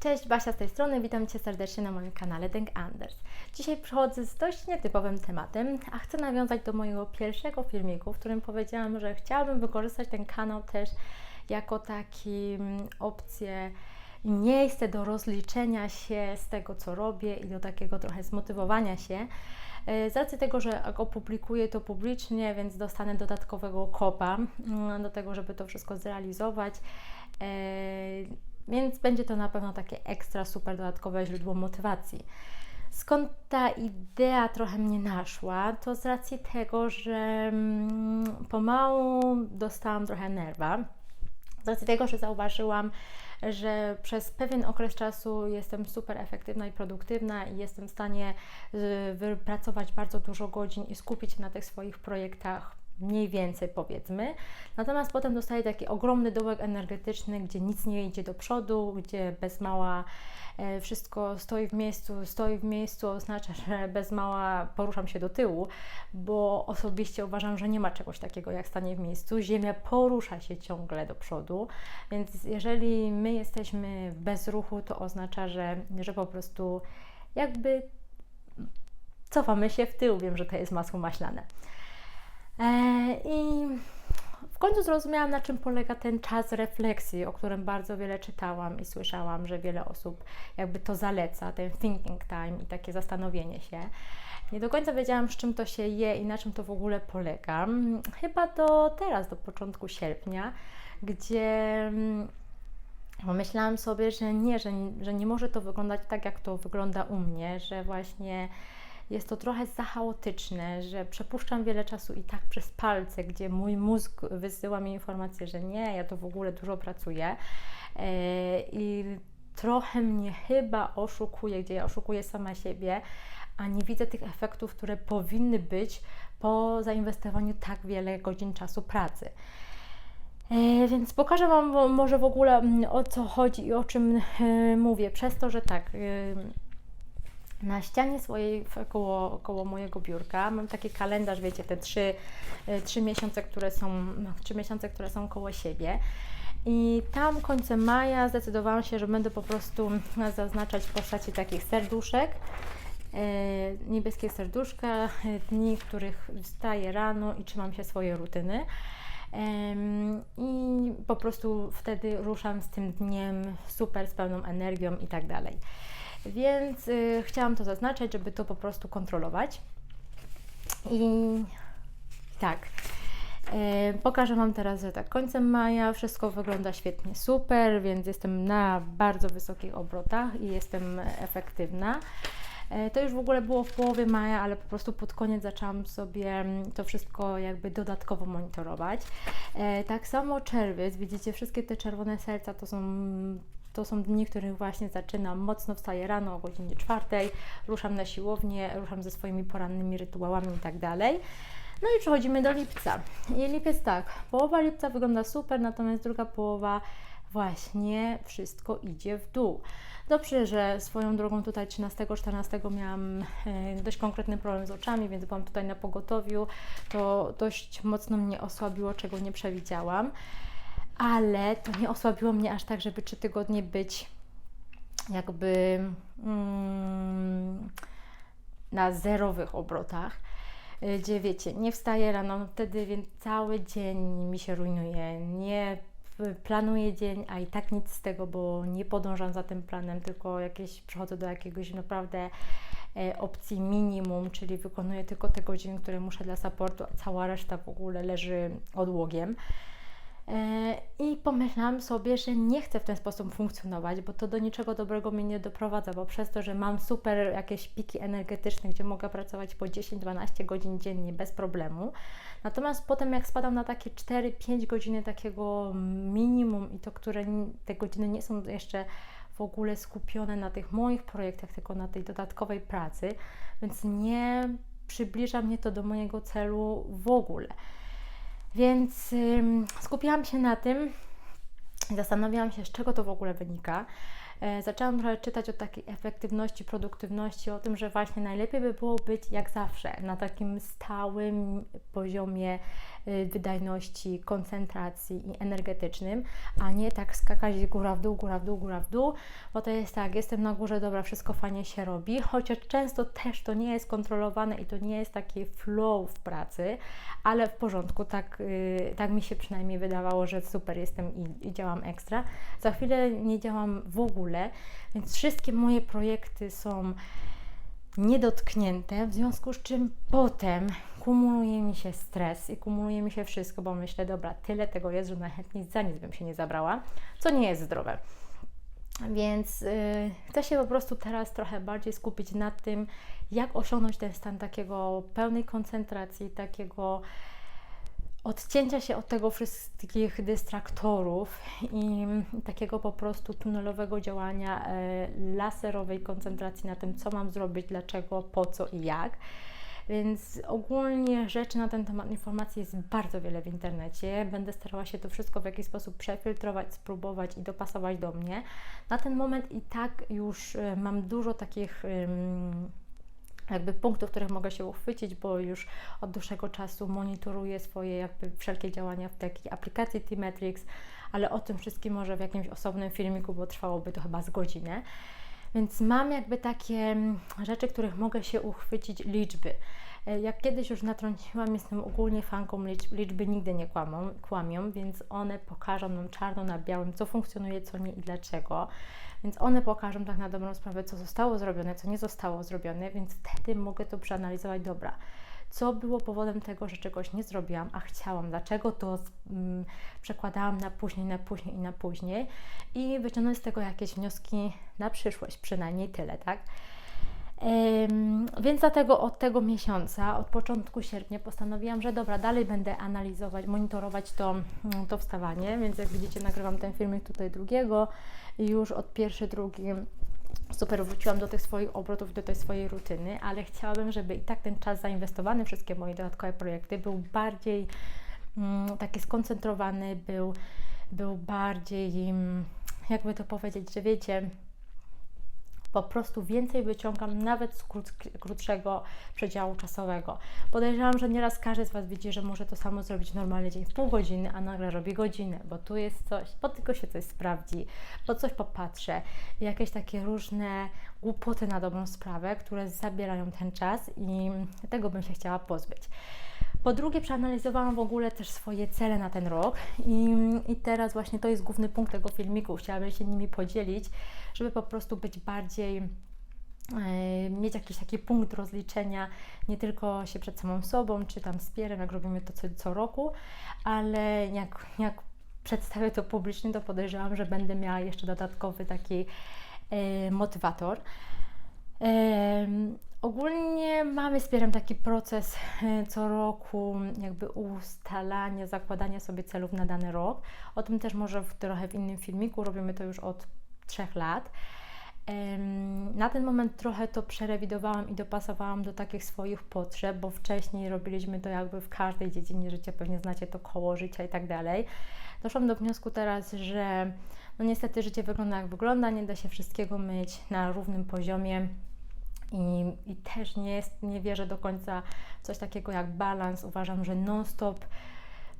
Cześć, Basia z tej strony, witam Cię serdecznie na moim kanale Denk Anders. Dzisiaj przychodzę z dość nietypowym tematem, a chcę nawiązać do mojego pierwszego filmiku, w którym powiedziałam, że chciałabym wykorzystać ten kanał też jako taki mm, opcję miejsce do rozliczenia się z tego, co robię i do takiego trochę zmotywowania się. E, Z racji tego, że opublikuję to publicznie, więc dostanę dodatkowego kopa mm, do tego, żeby to wszystko zrealizować. Więc będzie to na pewno takie ekstra, super dodatkowe źródło motywacji. Skąd ta idea trochę mnie naszła? To z racji tego, że mm, pomału dostałam trochę nerwa. Z racji tego, że zauważyłam, że przez pewien okres czasu jestem super efektywna i produktywna i jestem w stanie y, wypracować bardzo dużo godzin i skupić się na tych swoich projektach mniej więcej powiedzmy. Natomiast potem dostaję taki ogromny dołek energetyczny, gdzie nic nie idzie do przodu, gdzie bez mała e, wszystko stoi w miejscu, stoi w miejscu oznacza, że bez mała poruszam się do tyłu, bo osobiście uważam, że nie ma czegoś takiego jak stanie w miejscu. Ziemia porusza się ciągle do przodu, więc jeżeli my jesteśmy bez ruchu, to oznacza, że, że po prostu jakby cofamy się w tył. Wiem, że to jest masło maślane. E, I w końcu zrozumiałam, na czym polega ten czas refleksji, o którym bardzo wiele czytałam i słyszałam, że wiele osób jakby to zaleca, ten thinking time i takie zastanowienie się. Nie do końca wiedziałam, z czym to się je i na czym to w ogóle polega. Chyba do teraz, do początku sierpnia, gdzie mm, pomyślałam sobie, że nie, że, że nie może to wyglądać tak, jak to wygląda u mnie, że właśnie jest to trochę za chaotyczne, że przepuszczam wiele czasu i tak przez palce, gdzie mój mózg wysyła mi informację, że nie, ja to w ogóle dużo pracuję e, i trochę mnie chyba oszukuje, gdzie ja oszukuję sama siebie, a nie widzę tych efektów, które powinny być po zainwestowaniu tak wiele godzin czasu pracy. E, Więc pokażę Wam może w ogóle mm, o co chodzi i o czym e, mówię. Przez to, że tak, na ścianie swojej koło, koło mojego biurka mam taki kalendarz, wiecie, te trzy, e, trzy miesiące, które są, no, trzy miesiące, które są koło siebie. I tam końcem maja zdecydowałam się, że będę po prostu zaznaczać w postaci takich serduszek. E, niebieskie serduszka, e, dni, w których wstaję rano i trzymam się swojej rutyny. I po prostu wtedy ruszam z tym dniem super, z pełną energią i tak dalej. Więc y, chciałam to zaznaczać, żeby to po prostu kontrolować. I tak. E, Pokażę Wam teraz, że tak końcem maja wszystko wygląda świetnie, super, więc jestem na bardzo wysokich obrotach i jestem efektywna. E, To już w ogóle było w połowie maja, ale po prostu pod koniec zaczęłam sobie to wszystko jakby dodatkowo monitorować. E, Tak samo czerwiec, widzicie, wszystkie te czerwone serca to są to są dni, w których właśnie zaczynam mocno, wstaję rano o godzinie czwartej, ruszam na siłownię, ruszam ze swoimi porannymi rytuałami i tak dalej. No i przechodzimy do lipca. I lipiec tak, połowa lipca wygląda super, natomiast druga połowa właśnie wszystko idzie w dół. Dobrze, że swoją drogą tutaj 13-14 miałam e, dość konkretny problem z oczami, więc byłam tutaj na pogotowiu. To dość mocno mnie osłabiło, czego nie przewidziałam. Ale to nie osłabiło mnie aż tak, żeby trzy tygodnie być jakby mm, na zerowych obrotach, gdzie wiecie, nie wstaję rano wtedy, więc cały dzień mi się rujnuje. Nie planuję dzień, a i tak nic z tego, bo nie podążam za tym planem, tylko jakieś przechodzę do jakiegoś naprawdę e, opcji minimum, czyli wykonuję tylko te godziny, które muszę dla supportu, a cała reszta w ogóle leży odłogiem. E, I pomyślałam sobie, że nie chcę w ten sposób funkcjonować, bo to do niczego dobrego mnie nie doprowadza, bo przez to, że mam super jakieś piki energetyczne, gdzie mogę pracować po 10-12 godzin dziennie bez problemu. Natomiast potem, jak spadam na takie 4-5 godziny takiego minimum i to, które te godziny nie są jeszcze w ogóle skupione na tych moich projektach, tylko na tej dodatkowej pracy, więc nie przybliża mnie to do mojego celu w ogóle. Więc skupiłam się na tym zastanawiałam się, z czego to w ogóle wynika. e, zaczęłam trochę czytać o takiej efektywności, produktywności, o tym, że właśnie najlepiej by było być jak zawsze na takim stałym poziomie wydajności, koncentracji i energetycznym, a nie tak skakać góra w dół, góra w dół, góra w dół, bo to jest tak, jestem na górze, dobra, wszystko fajnie się robi, chociaż często też to nie jest kontrolowane i to nie jest taki flow w pracy, ale w porządku, tak, y, tak mi się przynajmniej wydawało, że super jestem i, i działam ekstra. Za chwilę nie działam w ogóle, więc wszystkie moje projekty są niedotknięte, w związku z czym potem kumuluje mi się stres i kumuluje mi się wszystko, bo myślę, dobra, tyle tego jest, że najchętniej za nic bym się nie zabrała, co nie jest zdrowe. Więc yy, chcę się po prostu teraz trochę bardziej skupić na tym, jak osiągnąć ten stan takiego pełnej koncentracji, takiego odcięcia się od tego wszystkich dystraktorów i takiego po prostu tunelowego działania, e, laserowej koncentracji na tym, co mam zrobić, dlaczego, po co i jak. Więc ogólnie rzeczy na ten temat informacji jest bardzo wiele w internecie. Będę starała się to wszystko w jakiś sposób przefiltrować, spróbować i dopasować do mnie. Na ten moment i tak już e, mam dużo takich jakby punktów, których mogę się uchwycić, bo już od dłuższego czasu monitoruję swoje jakby wszelkie działania w takiej aplikacji T-Metrix, ale o tym wszystkim może w jakimś osobnym filmiku, bo trwałoby to chyba z godzinę. Więc mam jakby takie mm, rzeczy, których mogę się uchwycić liczby. E, jak kiedyś już natrąciłam, jestem ogólnie fanką liczb, liczby nigdy nie kłamą, kłamią, więc one pokażą nam czarno na białym, co funkcjonuje, co nie i dlaczego. Więc one pokażą tak na dobrą sprawę, co zostało zrobione, co nie zostało zrobione, więc wtedy mogę to przeanalizować. Dobra, co było powodem tego, że czegoś nie zrobiłam, a chciałam, dlaczego to mm, przekładałam na później, na później i na później i wyciągnąć z tego jakieś wnioski na przyszłość, przynajmniej tyle, tak? Więc dlatego od tego miesiąca, od początku sierpnia postanowiłam, że dobra, dalej będę analizować, monitorować to, mm, to wstawanie, więc jak widzicie nagrywam ten filmik tutaj drugiego już od pierwszy, drugi super wróciłam do tych swoich obrotów, do tej swojej rutyny, ale chciałabym, żeby i tak ten czas zainwestowany, wszystkie moje dodatkowe projekty był bardziej mm, taki skoncentrowany, był, był bardziej, mm, jakby to powiedzieć, że wiecie, po prostu więcej wyciągam nawet z krót, krótszego przedziału czasowego. Podejrzewam, że nieraz każdy z Was widzi, że może to samo zrobić normalny dzień w pół godziny, a nagle robi godzinę, bo tu jest coś, bo tylko się coś sprawdzi, bo coś popatrzę. Jakieś takie różne głupoty na dobrą sprawę, które zabierają ten czas i tego bym się chciała pozbyć. Po drugie, przeanalizowałam w ogóle też swoje cele na ten rok i, i teraz właśnie to jest główny punkt tego filmiku. Chciałabym się nimi podzielić, żeby po prostu być bardziej e, mieć jakiś taki punkt rozliczenia, nie tylko się przed samą sobą, czy tam z Pierem, jak robimy to co, co roku, ale jak, jak przedstawię to publicznie, to podejrzewam, że będę miała jeszcze dodatkowy taki e, motywator. E, Ogólnie mamy z Pierem taki proces e, co roku, jakby ustalania, zakładania sobie celów na dany rok. O tym też może w, trochę w innym filmiku, robimy to już od trzech lat. Na ten moment trochę to przerewidowałam i dopasowałam do takich swoich potrzeb, bo wcześniej robiliśmy to jakby w każdej dziedzinie życia, pewnie znacie to koło życia i tak dalej. Doszłam do wniosku teraz, że no niestety życie wygląda jak wygląda, nie da się wszystkiego mieć na równym poziomie i, I, też nie, jest, nie wierzę do końca w coś takiego jak balans. Uważam, że non-stop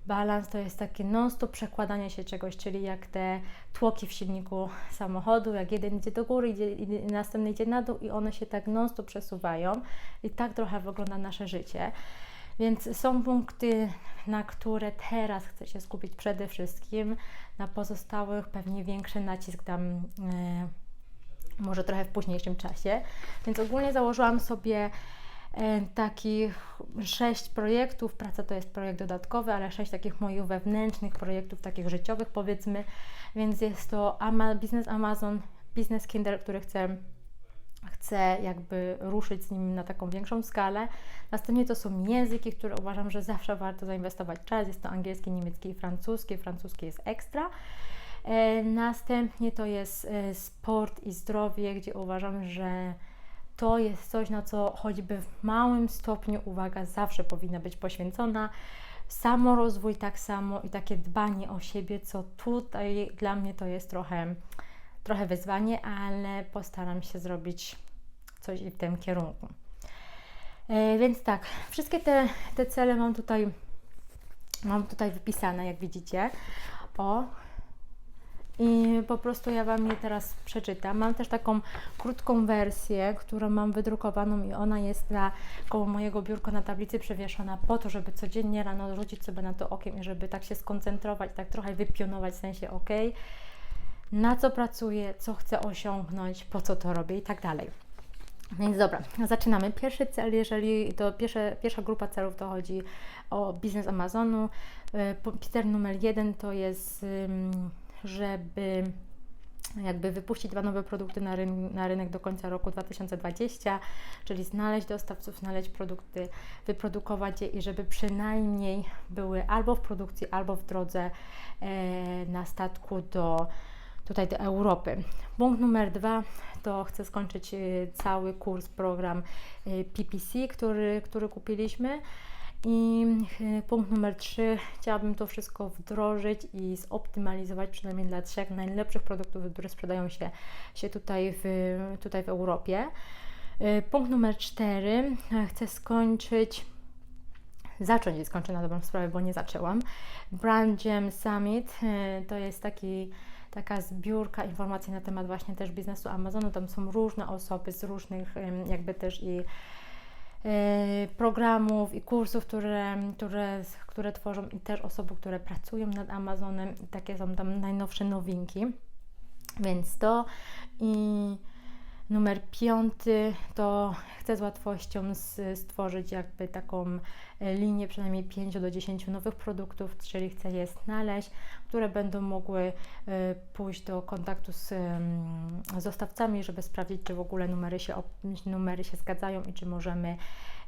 balans to jest takie non-stop przekładanie się czegoś, czyli jak te tłoki w silniku samochodu, jak jeden idzie do góry, idzie, następny idzie na dół i one się tak non-stop przesuwają. I tak trochę wygląda nasze życie. Więc są punkty, na które teraz chcę się skupić przede wszystkim. Na pozostałych pewnie większy nacisk dam. Yy, może trochę w późniejszym czasie. Więc ogólnie założyłam sobie e, takich sześć projektów. Praca to jest projekt dodatkowy, ale sześć takich moich wewnętrznych projektów, takich życiowych powiedzmy. Więc jest to Ama Biznes Amazon, Biznes Kindle, który chcę chcę jakby ruszyć z nim na taką większą skalę. Następnie to są języki, które uważam, że zawsze warto zainwestować czas. Jest to angielski, niemiecki i francuski. Francuski jest ekstra. E, następnie to jest e, sport i zdrowie, gdzie uważam, że to jest coś, na co choćby w małym stopniu uwaga zawsze powinna być poświęcona. Samorozwój tak samo i takie dbanie o siebie, co tutaj dla mnie to jest trochę trochę wyzwanie, ale postaram się zrobić coś w tym kierunku. E, więc tak, wszystkie te, te cele mam tutaj, mam tutaj wypisane, jak widzicie. O, i po prostu ja Wam je teraz przeczytam. Mam też taką krótką wersję, którą mam wydrukowaną i ona jest na koło mojego biurka na tablicy przewieszona po to, żeby codziennie rano rzucić sobie na to okiem i żeby tak się skoncentrować, tak trochę wypionować w sensie ok, na co pracuję, co chcę osiągnąć, po co to robię i tak dalej. Więc dobra, zaczynamy. Pierwszy cel, jeżeli to pierwsze, pierwsza grupa celów to chodzi o biznes Amazonu. Peter numer jeden to jest żeby jakby wypuścić dwa nowe produkty na, na rynek do końca roku 2020, czyli znaleźć dostawców, znaleźć produkty, wyprodukować je i żeby przynajmniej były albo w produkcji, albo w drodze e, na statku do tutaj do Europy. Punkt numer dwa to chcę skończyć e, cały kurs, program e, PPC, który, który kupiliśmy. I e, punkt numer 3, chciałabym to wszystko wdrożyć i zoptymalizować przynajmniej dla trzech najlepszych produktów, które sprzedają się, się tutaj, w, tutaj w Europie. E, punkt numer 4, chcę skończyć zacząć i skończę na dobrą sprawę, bo nie zaczęłam. Brand Jam Summit e, to jest taki, taka zbiórka informacji na temat właśnie też biznesu Amazonu. Tam są różne osoby z różnych jakby też i Y, programów i kursów, które, które, które tworzą i też osoby, które pracują nad Amazonem i takie są tam najnowsze nowinki. Więc to i numer piąty to chcę z łatwością stworzyć jakby taką e, linię przynajmniej 5 do 10 nowych produktów, czyli chcę je znaleźć, które będą mogły e, pójść do kontaktu z, z dostawcami, żeby sprawdzić, czy w ogóle numery się, numery się zgadzają i czy możemy,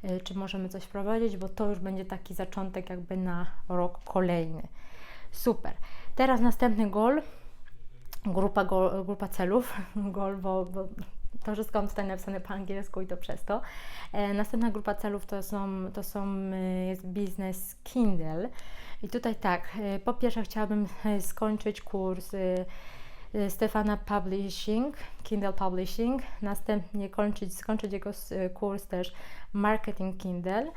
e, czy możemy coś wprowadzić, bo to już będzie taki zaczątek jakby na rok kolejny. Super. Teraz następny gol grupa, go, grupa celów, gol, bo, bo to wszystko mam tutaj napisane po angielsku i to przez to. E, następna grupa celów to są, to są e, jest biznes Kindle. I tutaj tak, e, po pierwsze chciałabym skończyć kurs Stefana Publishing, Kindle Publishing, następnie kończyć, skończyć jego kurs też Marketing Kindle.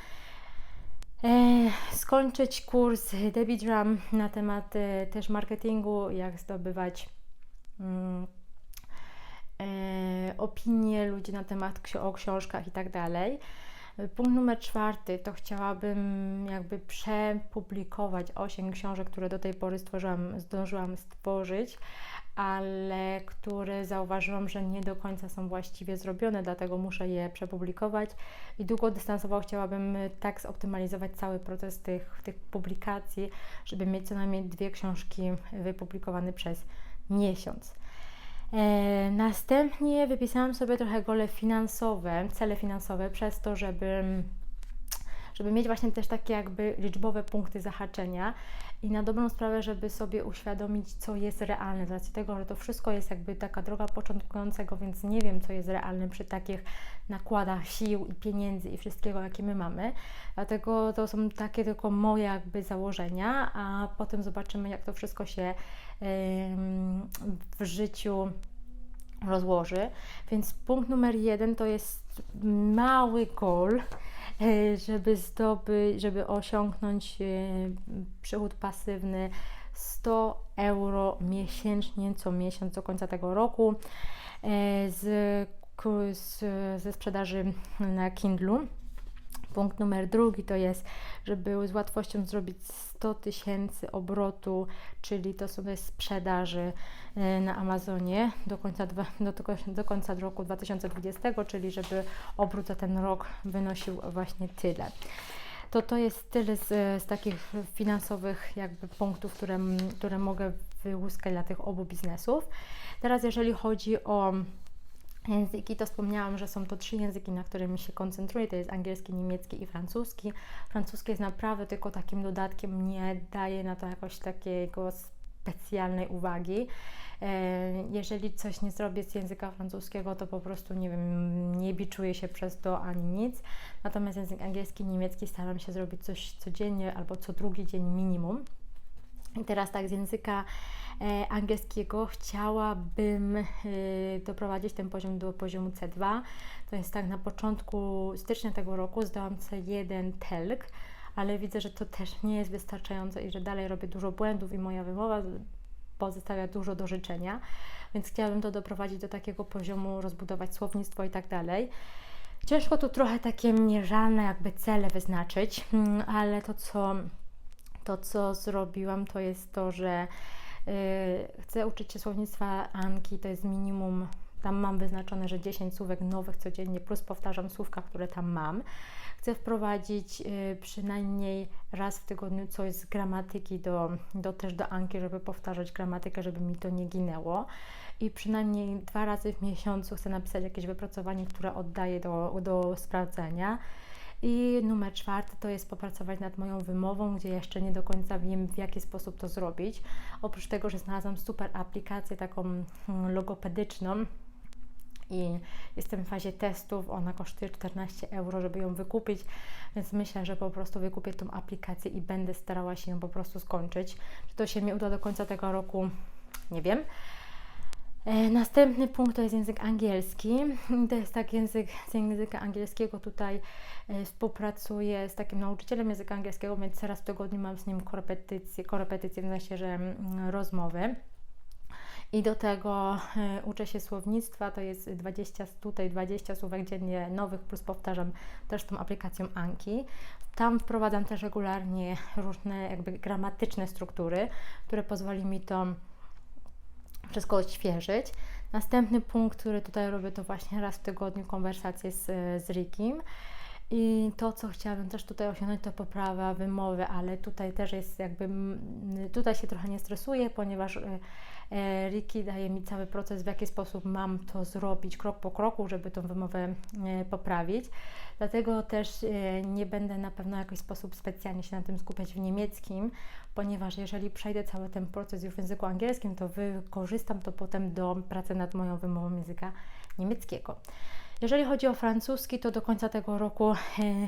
skończyć kurs Debbie Drum na temat też marketingu, jak zdobywać mm, opinie ludzi na temat o książkach i tak dalej. Punkt numer czwarty to chciałabym jakby przepublikować osiem książek, które do tej pory stworzyłam, zdążyłam stworzyć, ale które zauważyłam, że nie do końca są właściwie zrobione, dlatego muszę je przepublikować i długodystansowo chciałabym tak zoptymalizować cały proces tych, tych publikacji, żeby mieć co najmniej dwie książki wypublikowane przez miesiąc. E, następnie wypisałam sobie trochę gole finansowe, cele finansowe, przez to, żeby, żeby mieć właśnie też takie jakby liczbowe punkty zahaczenia i na dobrą sprawę, żeby sobie uświadomić, co jest realne, z racji tego, że to wszystko jest jakby taka droga początkującego, więc nie wiem, co jest realne przy takich nakładach sił i pieniędzy i wszystkiego, jakie my mamy. Dlatego to są takie tylko moje jakby założenia, a potem zobaczymy, jak to wszystko się w życiu rozłoży. Więc punkt numer jeden to jest mały goal, e, żeby zdobyć, żeby osiągnąć e, przychód pasywny 100 euro miesięcznie co miesiąc do końca tego roku e, z, z, ze sprzedaży na Kindlu. Punkt numer drugi to jest, żeby z łatwością zrobić 100 tysięcy obrotu, czyli to sobie sprzedaży e, na Amazonie do końca, do, do końca roku 2020, czyli żeby obrót za ten rok wynosił właśnie tyle to to jest tyle z, z, takich finansowych jakby punktów, które, które mogę wyłuskać dla tych obu biznesów. Teraz jeżeli chodzi o Języki to wspomniałam, że są to trzy języki, na którymi się koncentruję, to jest angielski, niemiecki i francuski. Francuski jest naprawdę tylko takim dodatkiem, nie daje na to jakoś takiego specjalnej uwagi. E, jeżeli coś nie zrobię z języka francuskiego, to po prostu nie wiem, nie biczuję się przez to ani nic. Natomiast język angielski, niemiecki staram się zrobić coś codziennie albo co drugi dzień minimum. I teraz tak z języka e, angielskiego chciałabym e, doprowadzić ten poziom do poziomu C2. To jest tak na początku stycznia tego roku zdałam C1 TELK, ale widzę, że to też nie jest wystarczające i że dalej robię dużo błędów i moja wymowa pozostawia dużo do życzenia, więc chciałabym to doprowadzić do takiego poziomu, rozbudować słownictwo i tak dalej. Ciężko tu trochę takie mierzalne jakby cele wyznaczyć, mm, ale to co, to, co zrobiłam, to jest to, że yy, chcę uczyć się słownictwa Anki, to jest minimum, tam mam wyznaczone, że 10 słówek nowych codziennie, plus powtarzam słówka, które tam mam. Chcę wprowadzić y, przynajmniej raz w tygodniu coś z gramatyki do, do też do Anki, żeby powtarzać gramatykę, żeby mi to nie ginęło. I przynajmniej dwa razy w miesiącu chcę napisać jakieś wypracowanie, które oddaję do, do sprawdzenia. I numer czwarty to jest popracować nad moją wymową, gdzie jeszcze nie do końca wiem, w jaki sposób to zrobić. Oprócz tego, że znalazłam super aplikację taką hmm, logopedyczną, i jestem w fazie testów. Ona kosztuje 14 euro, żeby ją wykupić, więc myślę, że po prostu wykupię tą aplikację i będę starała się ją po prostu skończyć. Czy to się mi uda do końca tego roku? Nie wiem. E, następny punkt to jest język angielski. To jest tak język z języka angielskiego tutaj e, współpracuję z takim nauczycielem języka angielskiego, więc raz w tygodniu mam z nim korepetycje, korepetycje w sensie, że mm, rozmowy. I do tego y, uczę się słownictwa, to jest 20, tutaj 20 słówek dziennie nowych, plus powtarzam też tą aplikacją Anki. Tam wprowadzam też regularnie różne jakby gramatyczne struktury, które pozwoli mi to wszystko odświeżyć. Następny punkt, który tutaj robię, to właśnie raz w tygodniu konwersacje z, z Rikim. I to, co chciałabym też tutaj osiągnąć, to poprawa wymowy, ale tutaj też jest jakby, tutaj się trochę nie stresuję, ponieważ E, Ricky daje mi cały proces, w jaki sposób mam to zrobić krok po kroku, żeby tą wymowę e, poprawić. Dlatego też e, nie będę na pewno w jakiś sposób specjalnie się na tym skupiać w niemieckim, ponieważ jeżeli przejdę cały ten proces już w języku angielskim, to wykorzystam to potem do pracy nad moją wymową języka niemieckiego. Jeżeli chodzi o francuski, to do końca tego roku e,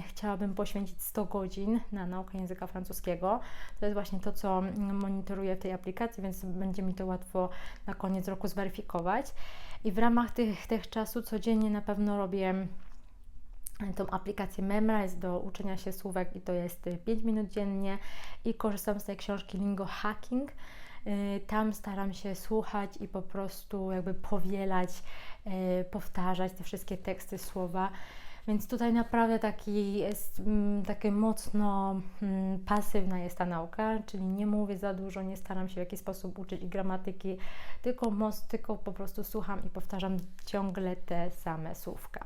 chciałabym poświęcić 100 godzin na naukę języka francuskiego. To jest właśnie to, co monitoruję w tej aplikacji, więc będzie mi to łatwo na koniec roku zweryfikować. I w ramach tych, tych czasu codziennie na pewno robię tą aplikację Memrise do uczenia się słówek i to jest 5 minut dziennie i korzystam z tej książki Lingo Hacking. Y, tam staram się słuchać i po prostu jakby powielać, y, powtarzać te wszystkie teksty, słowa. Więc tutaj naprawdę taki jest, mm, takie mocno mm, pasywna jest ta nauka, czyli nie mówię za dużo, nie staram się w jakiś sposób uczyć gramatyki, tylko, tylko po prostu słucham i powtarzam ciągle te same słówka.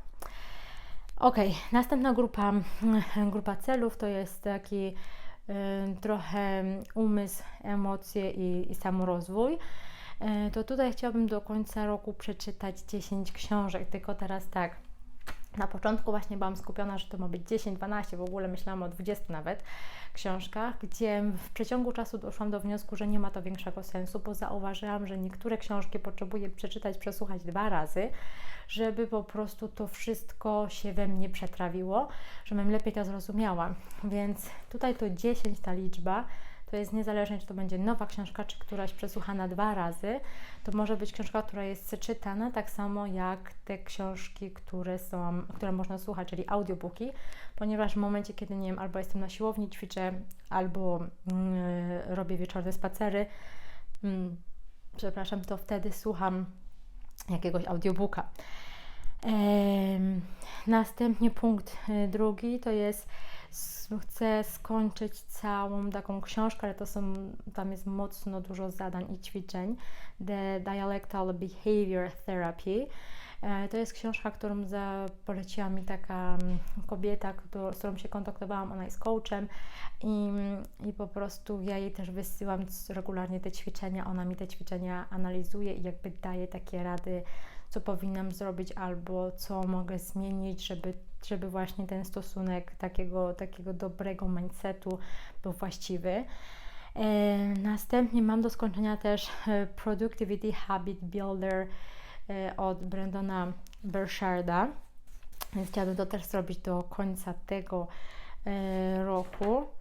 Ok, następna grupa, grupa celów to jest taki trochę umysł, emocje i, i samorozwój, e, to tutaj chciałabym do końca roku przeczytać 10 książek, tylko teraz tak. Na początku właśnie byłam skupiona, że to ma być 10, 12, w ogóle myślałam o 20 nawet książkach, gdzie w przeciągu czasu doszłam do wniosku, że nie ma to większego sensu, bo zauważyłam, że niektóre książki potrzebuję przeczytać, przesłuchać dwa razy, żeby po prostu to wszystko się we mnie przetrawiło, żebym lepiej to zrozumiała. Więc tutaj to 10 ta liczba to jest niezależnie, czy to będzie nowa książka, czy któraś przesłuchana dwa razy, to może być książka, która jest czytana tak samo jak te książki, które są, które można słuchać, czyli audiobooki, ponieważ w momencie, kiedy nie wiem, albo jestem na siłowni, ćwiczę, albo yy, robię wieczorne spacery, yy, przepraszam, to wtedy słucham jakiegoś audiobooka. Następnie punkt y, drugi to jest chcę skończyć całą taką książkę, ale to są, tam jest mocno dużo zadań i ćwiczeń. The Dialectal Behavior Therapy. E, to jest książka, którą poleciła mi taka mm, kobieta, z którą się kontaktowałam, ona jest coachem i, i po prostu ja jej też wysyłam regularnie te ćwiczenia, ona mi te ćwiczenia analizuje i jakby daje takie rady, co powinnam zrobić albo co mogę zmienić, żeby żeby właśnie ten stosunek takiego, takiego dobrego mindsetu był właściwy. E, następnie mam do skończenia też e, Productivity Habit Builder e, od Brendona Burcharda, więc chciałabym to też zrobić do końca tego roku.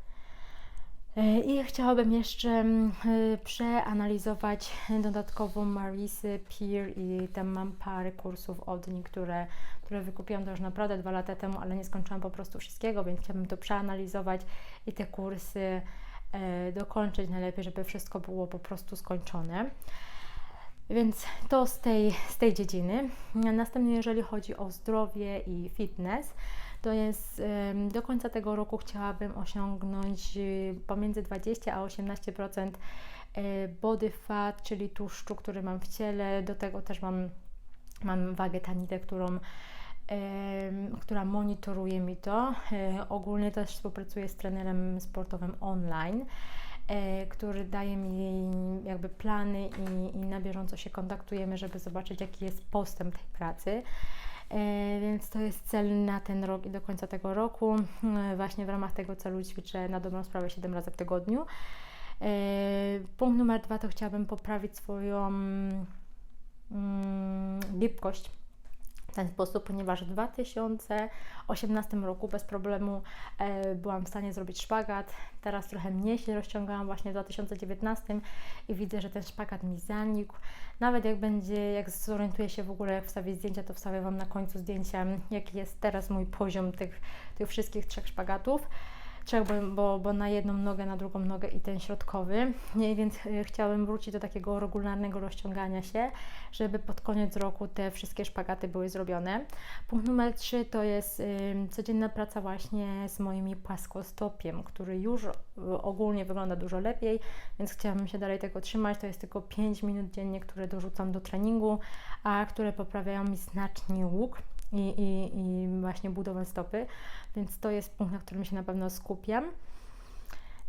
E, I chciałabym jeszcze mm, e, przeanalizować dodatkowo Marisy, Peer i tam mam parę kursów od nich, które, które wykupiłam to już naprawdę dwa lata temu, ale nie skończyłam po prostu wszystkiego, więc chciałabym to przeanalizować i te kursy e, dokończyć najlepiej, żeby wszystko było po prostu skończone. Więc to z tej, z tej dziedziny. Następnie, jeżeli chodzi o zdrowie i fitness, to jest do końca tego roku chciałabym osiągnąć y, pomiędzy 20 a 18% e, body fat, czyli tłuszczu, który mam w ciele. Do tego też mam, mam wagę tanitę, którą która monitoruje mi to. E, ogólnie też współpracuję z trenerem sportowym online, e, który daje mi jakby plany i, i na bieżąco się kontaktujemy, żeby zobaczyć, jaki jest postęp tej pracy. E, więc to jest cel na ten rok i do końca tego roku. E, właśnie w ramach tego celu ćwiczę na dobrą sprawę 7 razy w tygodniu. E, punkt numer dwa to chciałabym poprawić swoją mm, gibkość ten sposób, ponieważ w 2018 roku bez problemu e, byłam w stanie zrobić szpagat. Teraz trochę mniej się rozciągałam właśnie w 2019 i widzę, że ten szpagat mi zanikł. Nawet jak będzie, jak zorientuję się w ogóle, jak wstawię zdjęcia, to wstawię Wam na końcu zdjęcia, jaki jest teraz mój poziom tych, tych wszystkich trzech szpagatów trzech, bo, bo, na jedną nogę, na drugą nogę i ten środkowy. I więc e, chciałabym wrócić do takiego regularnego rozciągania się, żeby pod koniec roku te wszystkie szpagaty były zrobione. Punkt numer 3 to jest codzienna praca właśnie z moimi płaskostopiem, który już y, ogólnie wygląda dużo lepiej, więc chciałabym się dalej tego trzymać. To jest tylko 5 minut dziennie, które dorzucam do treningu, a które poprawiają mi znacznie łuk i, i, i właśnie budowę stopy, więc to jest punkt, na którym się na pewno skupiam.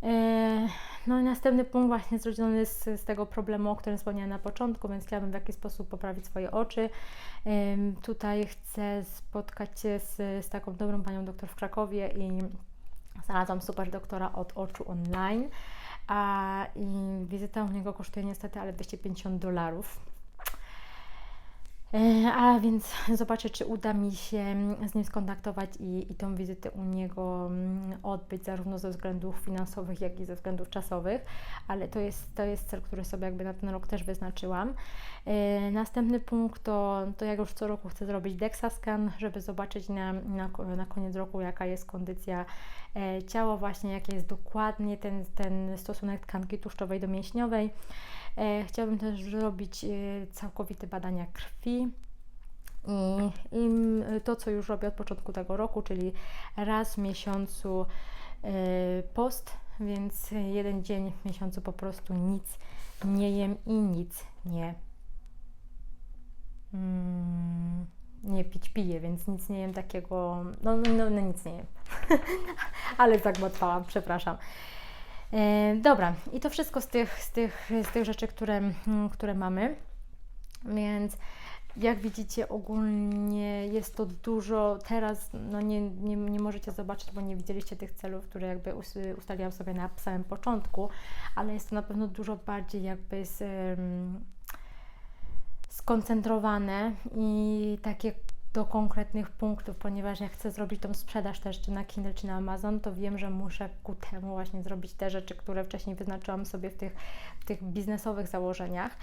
E, no i następny punkt właśnie zrodzony z, z tego problemu, o którym wspomniałam na początku, więc chciałabym w jakiś sposób poprawić swoje oczy. Tutaj chcę spotkać się z, z taką dobrą panią doktor w Krakowie i znalazłam super doktora od oczu online. A i wizyta u niego kosztuje niestety ale 250 dolarów a więc zobaczę, czy uda mi się z nim skontaktować i, i tą wizytę u niego mm, odbyć, zarówno ze względów finansowych, jak i ze względów czasowych, ale to jest, to jest cel, który sobie jakby na ten rok też wyznaczyłam. E, następny punkt to, to jak już co roku chcę zrobić DEXA scan, żeby zobaczyć na, na, na koniec roku, jaka jest kondycja e, ciała, właśnie jaki jest dokładnie ten, ten stosunek tkanki tłuszczowej do mięśniowej. E, chciałabym też zrobić e, całkowite badania krwi. I, to, co już robię od początku tego roku, czyli raz w miesiącu e, post, więc jeden dzień w miesiącu po prostu nic nie jem i nic nie mm, nie pić piję, więc nic nie jem takiego, no, no, no, no nic nie jem. Ale zagmatwałam, przepraszam. E, dobra, i to wszystko z tych, z tych, z tych rzeczy, które, mm, które mamy. Więc jak widzicie, ogólnie jest to dużo. Teraz no nie, nie, nie możecie zobaczyć, bo nie widzieliście tych celów, które jakby ustaliłam sobie na samym początku, ale jest to na pewno dużo bardziej jakby z, um, skoncentrowane i takie do konkretnych punktów, ponieważ jak chcę zrobić tą sprzedaż też czy na Kindle, czy na Amazon, to wiem, że muszę ku temu właśnie zrobić te rzeczy, które wcześniej wyznaczyłam sobie w tych, w tych biznesowych założeniach.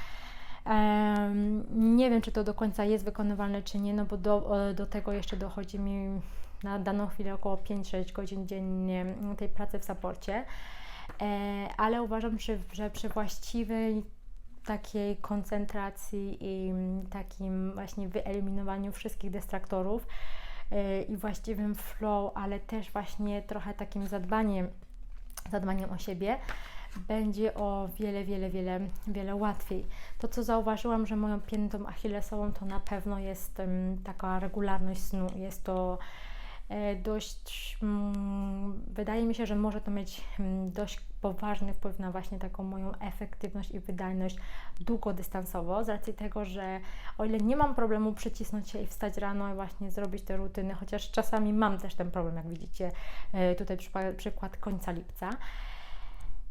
Um, nie wiem, czy to do końca jest wykonywalne, czy nie, no bo do, do tego jeszcze dochodzi mi na daną chwilę około 5-6 godzin dziennie tej pracy w saporcie. E, ale uważam, że, że przy właściwej takiej koncentracji i takim właśnie wyeliminowaniu wszystkich dystraktorów yy, i właściwym flow, ale też właśnie trochę takim zadbaniem, zadbaniem o siebie, będzie o wiele, wiele, wiele, wiele łatwiej. To, co zauważyłam, że moją piętą achillesową to na pewno jest um, taka regularność snu. Jest to dość, mm, wydaje mi się, że może to mieć mm, dość poważny wpływ na właśnie taką moją efektywność i wydajność długodystansowo, z racji tego, że o ile nie mam problemu przycisnąć się i wstać rano i właśnie zrobić te rutyny, chociaż czasami mam też ten problem, jak widzicie, e, tutaj przykład końca lipca, E,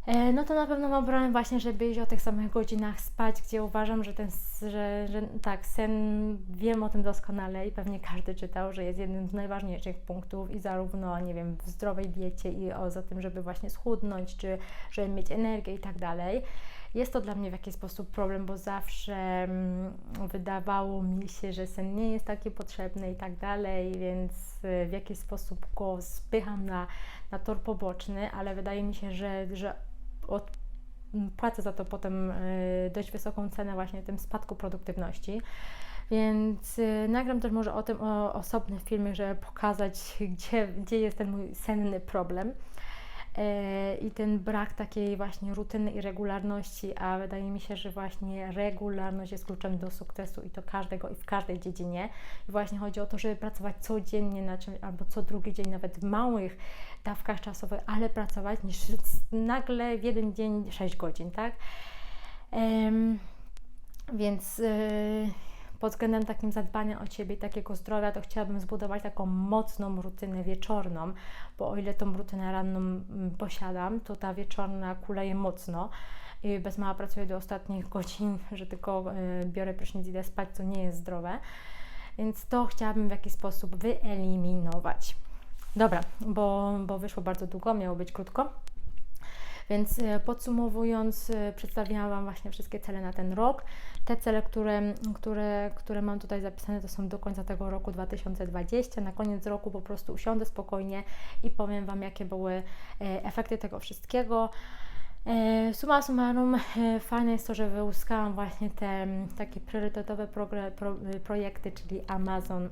No to na pewno mam problem właśnie, żeby iść o tych samych godzinach spać, gdzie uważam, że ten, że, że tak, sen, wiem o tym doskonale i pewnie każdy czytał, że jest jednym z najważniejszych punktów i zarówno, nie wiem, w zdrowej diecie i o, za tym, żeby właśnie schudnąć, czy żeby mieć energię i tak dalej. Jest to dla mnie w jakiś sposób problem, bo zawsze mm, wydawało mi się, że sen nie jest taki potrzebny i tak dalej, więc y, w jakiś sposób go spycham na, na tor poboczny, ale wydaje mi się, że, że od, m, płacę za to potem y, dość wysoką cenę właśnie tym spadku produktywności. Więc y, nagram też może o tym o, osobny filmik, żeby pokazać, gdzie, gdzie jest ten mój senny problem. I ten brak takiej właśnie rutyny i regularności, a wydaje mi się, że właśnie regularność jest kluczem do sukcesu i to każdego i w każdej dziedzinie. I właśnie chodzi o to, żeby pracować codziennie na czymś, albo co drugi dzień, nawet w małych dawkach czasowych, ale pracować niż nagle w jeden dzień 6 godzin, tak? Em, więc yy, pod względem takim zadbania o siebie i takiego zdrowia, to chciałabym zbudować taką mocną rutynę wieczorną, bo o ile tą rutynę ranną mm, posiadam, to ta wieczorna kuleje mocno. I bez mała pracuję do ostatnich godzin, że tylko y, biorę prysznic i idę spać, co nie jest zdrowe. Więc to chciałabym w jakiś sposób wyeliminować. Dobra, bo, bo wyszło bardzo długo, miało być krótko. Więc e, podsumowując, e, przedstawiłam Wam właśnie wszystkie cele na ten rok. Te cele, które, które, które mam tutaj zapisane, to są do końca tego roku 2020. Na koniec roku po prostu usiądę spokojnie i powiem Wam, jakie były e, efekty tego wszystkiego. E, Summa summarum, e, fajne jest to, że wyłuskałam właśnie te takie priorytetowe pro, projekty, czyli Amazon,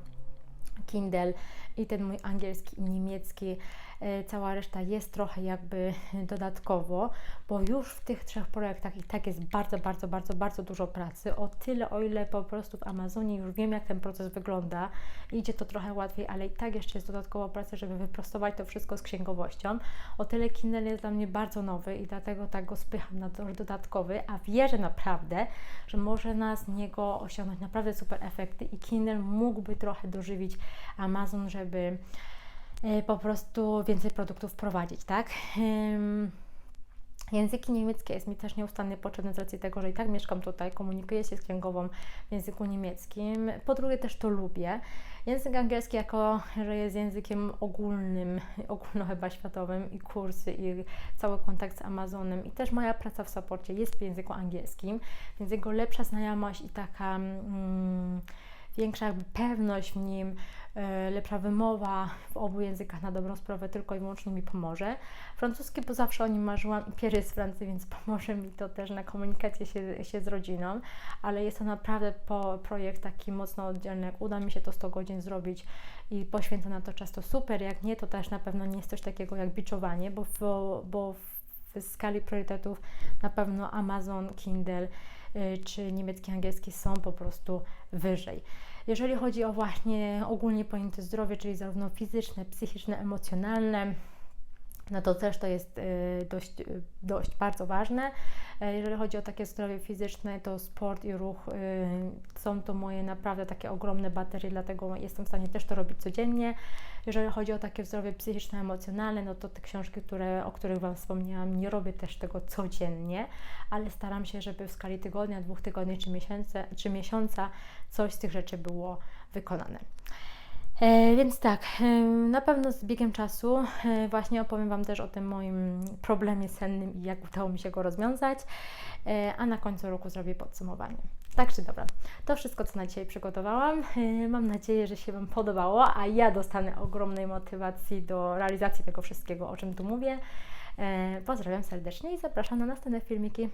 Kindle i ten mój angielski i niemiecki. E, Cała reszta jest trochę jakby dodatkowo, bo już w tych trzech projektach i tak jest bardzo, bardzo, bardzo, bardzo dużo pracy. O tyle, o ile po prostu w Amazonie już wiem, jak ten proces wygląda, idzie to trochę łatwiej, ale i tak jeszcze jest dodatkowo pracy, żeby wyprostować to wszystko z księgowością. O tyle Kindle jest dla mnie bardzo nowy i dlatego tak go spycham na tor dodatkowy, a wierzę naprawdę, że może na z niego osiągnąć naprawdę super efekty i Kindle mógłby trochę dożywić Amazon, żeby e, po prostu więcej produktów wprowadzić, tak? Języki niemieckie jest mi też nieustannie potrzebne z racji tego, że i tak mieszkam tutaj, komunikuję się z księgową w języku niemieckim. Po drugie też to lubię. Język angielski jako, że jest językiem ogólnym, ogólno chyba światowym i kursy i cały kontakt z Amazonem i też moja praca w saporcie jest w języku angielskim, więc jego lepsza znajomość i taka mm, większa jakby pewność w nim, e, lepsza wymowa w obu językach na dobrą sprawę tylko i wyłącznie mi pomoże. Francuski, bo zawsze o nim marzyłam i jest z Francji, więc pomoże mi to też na komunikacie się, się z rodziną, ale jest to naprawdę po, projekt taki mocno oddzielny. Jak uda mi się to 100 godzin zrobić i poświęcę na to czas, to super. Jak nie, to też na pewno nie jest coś takiego jak biczowanie, bo w, bo w skali priorytetów na pewno Amazon, Kindle czy niemiecki, angielski są po prostu wyżej. Jeżeli chodzi o właśnie ogólnie pojęte zdrowie, czyli zarówno fizyczne, psychiczne, emocjonalne, no to też to jest y, dość, y, dość bardzo ważne. E, Jeżeli chodzi o takie zdrowie fizyczne, to sport i ruch y, są to moje naprawdę takie ogromne baterie, dlatego jestem w stanie też to robić codziennie. Jeżeli chodzi o takie zdrowie psychiczne, emocjonalne, no to te książki, które, o których Wam wspomniałam, nie robię też tego codziennie, ale staram się, żeby w skali tygodnia, dwóch tygodni czy miesiąca, czy miesiąca coś z tych rzeczy było wykonane. E, więc tak, e, na pewno z biegiem czasu e, właśnie opowiem Wam też o tym moim problemie sennym i jak udało mi się go rozwiązać, a na końcu roku zrobię podsumowanie. Tak czy dobra, to wszystko, co na dzisiaj przygotowałam. Mam nadzieję, że się Wam podobało, a ja dostanę ogromnej motywacji do realizacji tego wszystkiego, o czym tu mówię. Pozdrawiam serdecznie i zapraszam na następne filmiki.